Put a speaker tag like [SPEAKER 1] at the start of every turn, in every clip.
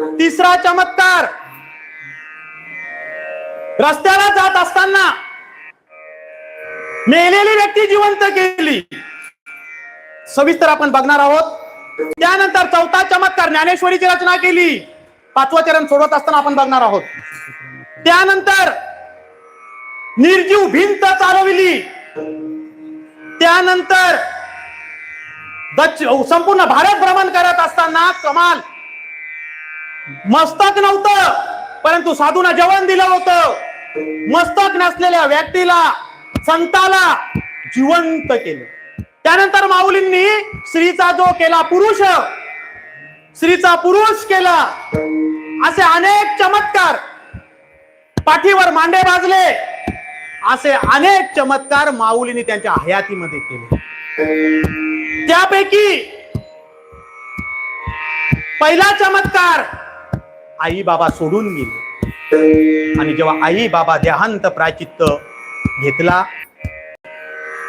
[SPEAKER 1] तिसरा चमत्कार. रस्त्याला जात असताना मेलेली व्यक्ती जिवंत केली. सविस्तर आपण बघणार आहोत. त्यानंतर चौथा चमत्कार ज्ञानेश्वरीची रचना केली. पाचवा चरण सोडवत असताना आपण बघणार आहोत. त्यानंतर निर्जीव भिंत चालविली. त्यानंतर संपूर्ण भारत भ्रमण करत असताना कमाल मस्तक नव्हतं परंतु साधूना जेवण दिलं होतं. मस्तक नसलेल्या व्यक्तीला संताला जिवंत केलं. त्यानंतर माऊलींनी स्त्रीचा जो केला पुरुष स्त्रीचा पुरुष केला. असे अनेक चमत्कार पाठीवर मांडे भाजले असे अनेक चमत्कार माऊलींनी त्यांच्या हयातीमध्ये केले. त्यापैकी पहिला चमत्कार आई बाबा सोडून गेले. आणि जेव्हा आई बाबा देहांत प्राचित्त घेतला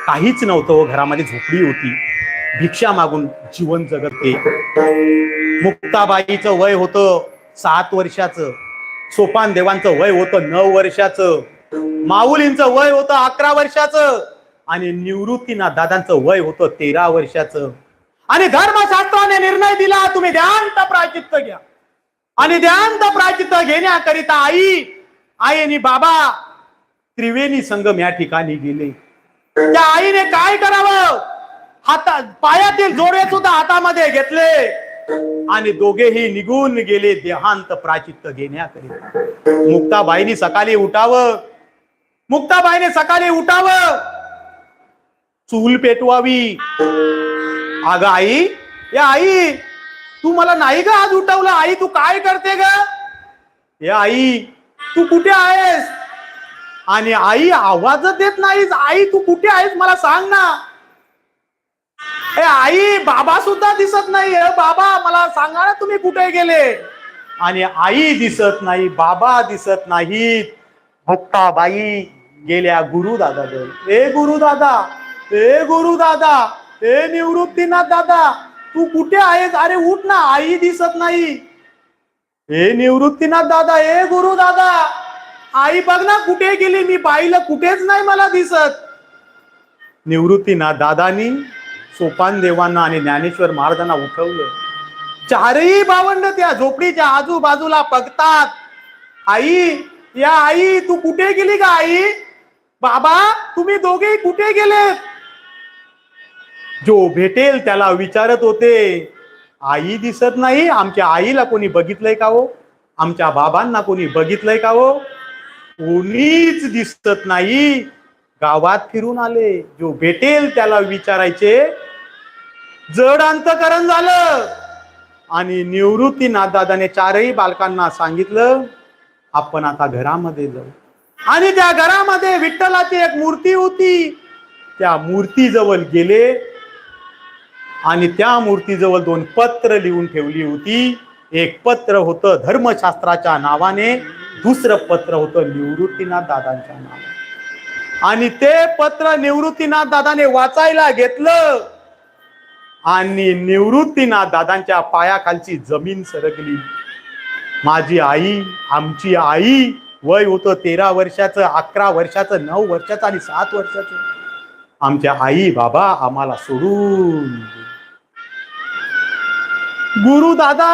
[SPEAKER 1] काहीच नव्हतं हो घरामध्ये झोपडी होती. भिक्षा मागून जीवन जगते मुक्ताबाईचं वय होतं सात वर्षाचं. सोपान देवांचं वय होतं नऊ वर्षाचं. माऊलींचं वय होतं अकरा वर्षाचं. आणि निवृत्तीनाथ दादांचं वय होतं तेरा वर्षाचं. आणि धर्मशास्त्राने निर्णय दिला तुम्ही ध्यान प्राचित्त घ्या. आणि ध्यानत प्राचित्त घेण्याकरिता आई आई आणि बाबा त्रिवेणी संगम या ठिकाणी गेले. त्या आईने काय करावं? हाता पायातील जोडे सुद्धा हातामध्ये घेतले. आणि दोघेही निघून गेले देहांत प्राचित्त घेण्याकरिता. मुक्ताबाईनी सकाळी उठावं. मुक्ताबाईने सकाळी उठावं. चूल पेटवावी. अगं आई या आई तू मला नाही का आज उठवलं. आई तू काय करते ग? या आई तू कुठे आहेस? आणि आई आवाज देत नाहीस. आई तू कुठे आहेस? मला सांग ना. ए आई बाबा सुद्धा दिसत नाही. बाबा मला सांगा ना तुम्ही कुठे गेले? आणि आई दिसत नाही बाबा दिसत नाहीत. मुक्ताबाई गेल्या गुरु दादा ए गुरु दादा ए गुरु दादा ए निवृत्तीनाथ दादा तू कुठे आहेस? अरे उठ ना आई दिसत नाही. हे निवृत्तीनाथ दादा ए गुरु दादा. आई बघ ना कुठे गेली? मी पाहिलं कुठेच नाही मला दिसत. निवृत्तीनाथ दादानी सोपान देवांना आणि ज्ञानेश्वर महाराजांना उठवलं. चारही भावंड त्या झोपडीच्या आजूबाजूला बघतात. आई या आई तू कुठे गेली का आई? बाबा तुम्ही दोघे कुठे गेलेत? जो भेटेल त्याला विचारत होते आई दिसत नाही आमच्या आईला कोणी बघितलंय का हो? आमच्या बाबांना कोणी बघितलंय का हो? कोणीच दिसत नाही. गावात फिरून आले. जो भेटेल त्याला विचारायचे जड अंतकरण झालं. आणि निवृत्ती नाथदादाने चारही बालकांना सांगितलं आपण आता घरामध्ये जाऊ. आणि त्या घरामध्ये विठ्ठलाची एक मूर्ती होती. त्या मूर्तीजवळ गेले. आणि त्या मूर्तीजवळ दोन पत्र लिहून ठेवली होती. एक पत्र होतं धर्मशास्त्राच्या नावाने दुसरं पत्र होतं निवृत्तीनाथ दादांच्या नावाने. आणि ते पत्र निवृत्तीनाथ दादाने वाचायला घेतलं. आणि निवृत्तीनाथ दादांच्या पायाखालची जमीन सरकली. माझी आई आमची आई वय होतं तेरा वर्षाचं अकरा वर्षाचं नऊ वर्षाचं आणि सात वर्षाचं. आमच्या आई बाबा आम्हाला सोडून गुरु दादा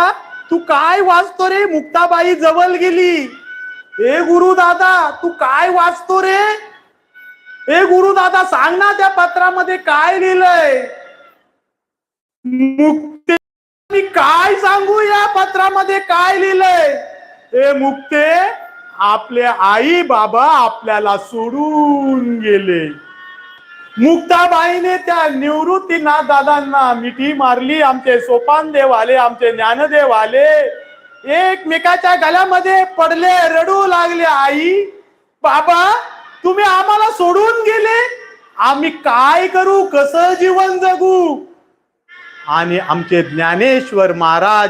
[SPEAKER 1] तू काय वाचतो रे? मुक्ताबाई जवळ गेली. ए गुरु दादा तू काय वाचतो रे? ए गुरु दादा सांग ना त्या पत्रामध्ये काय लिहिलंय. मुक्ते मी काय सांगू या पत्रामध्ये काय लिहिलंय? ए मुक्ते आपले आई बाबा आपल्याला सोडून गेले. मुक्ताबाईने त्या निवृत्तीनाथ दादांना मिठी मारली. आमचे सोपान देव आले आमचे ज्ञानदेव आले. एकमेकाच्या गळ्यामध्ये पडले रडू लागले आई. बाबा तुम्ही आम्हाला सोडून गेले. आम्ही काय करू? कसं जीवन जगू? आणि आमचे ज्ञानेश्वर महाराज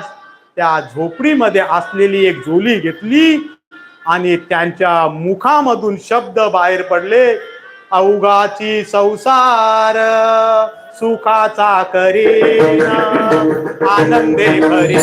[SPEAKER 1] त्या झोपडीमध्ये असलेली एक झोली घेतली आणि त्यांच्या मुखामधून शब्द बाहेर पडले. अवघाची संसार सुखाचा करीना. आनंदे भरी